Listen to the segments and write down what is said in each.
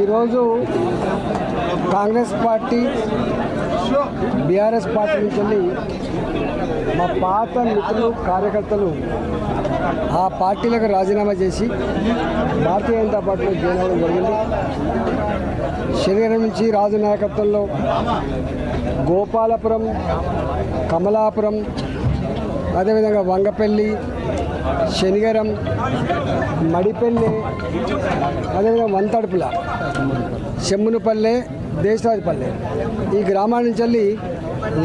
ఈరోజు Congress party BRS party నుంచి వెళ్ళి మా పాత మిత్రులు కార్యకర్తలు ఆ పార్టీలకు రాజీనామా చేసి భారతీయ జనతా పార్టీలో జాయిన్ అవ్వడం జరిగింది. శరీరం నుంచి రాజు నాయకత్వంలో గోపాలపురం కమలాపురం అదేవిధంగా వంగపల్లి శనిగరం మడిపల్లె అదేవిధంగా వంతడుపుల చెమ్మునుపల్లె దేశరాజపల్లె. ఈ గ్రామాల నుంచి వెళ్ళి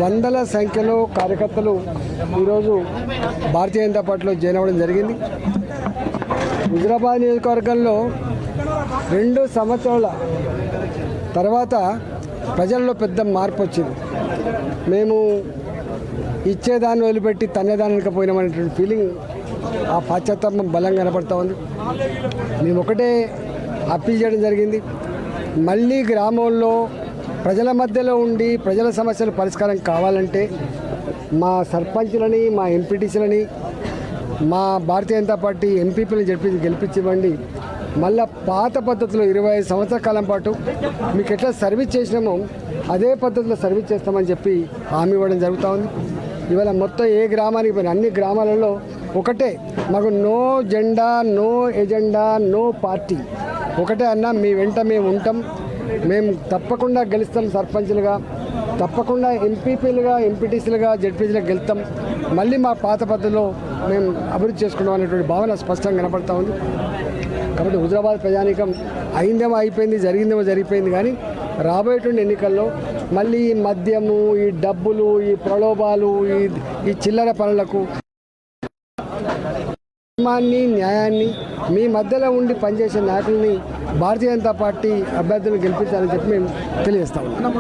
వందల సంఖ్యలో కార్యకర్తలు ఈరోజు భారతీయ జనతా పార్టీలో జాయిన్ అవ్వడం జరిగింది. హుజరాబాద్ నియోజకవర్గంలో రెండు సంవత్సరాల తర్వాత ప్రజల్లో పెద్ద మార్పు వచ్చింది. మేము ఇచ్చేదాన్ని వదిలిపెట్టి తన్నేదానికి పోయినామనేటువంటి ఫీలింగ్ ఆ పాశ్చాత్తాపం బలంగా కనపడతా ఉంది. మేము ఒకటే అప్పీల్ చేయడం జరిగింది. మళ్ళీ గ్రామంలో ప్రజల మధ్యలో ఉండి ప్రజల సమస్యలు పరిష్కారం కావాలంటే మా సర్పంచ్లని మా ఎంపీటీసీలని మా భారతీయ జనతా పార్టీ ఎంపీపీని గెలిపి గెలిపించివ్వండి మళ్ళా పాత పద్ధతిలో ఇరవై ఐదు సంవత్సరాల కాలం పాటు మీకు ఎట్లా సర్వీస్ చేసినామో అదే పద్ధతిలో సర్వీస్ చేస్తామని చెప్పి హామీ ఇవ్వడం జరుగుతూ ఉంది. ఇవాళ మొత్తం ఏ గ్రామానికి పోయినా అన్ని గ్రామాలలో ఒకటే మాకు నో జెండా నో ఎజెండా నో పార్టీ ఒకటే అన్న మీ వెంట మేము ఉంటాం. మేము తప్పకుండా గెలుస్తాం సర్పంచ్లుగా. తప్పకుండా ఎంపీపీలుగా ఎంపీటీసీలుగా జడ్పీసీలుగా గెలుస్తాం మళ్ళీ మా పాత పద్ధతిలో మేము అభివృద్ధి చేసుకున్నాం అనేటువంటి భావన స్పష్టంగా కనపడతా ఉంది. కాబట్టి హుజరాబాద్ ప్రజానీకం అయిందేమో అయిపోయింది జరిగిందేమో జరిగిపోయింది కానీ రాబోయేటువంటి ఎన్నికల్లో మళ్ళీ ఈ మద్యము ఈ డబ్బులు ఈ ప్రలోభాలు ఈ ఈ చిల్లర పనులకు ధర్మాన్ని న్యాయాన్ని మీ మధ్యలో ఉండి పనిచేసే నాయకుల్ని భారతీయ జనతా పార్టీ అభ్యర్థులు గెలిపించాలని చెప్పి మేము తెలియజేస్తాం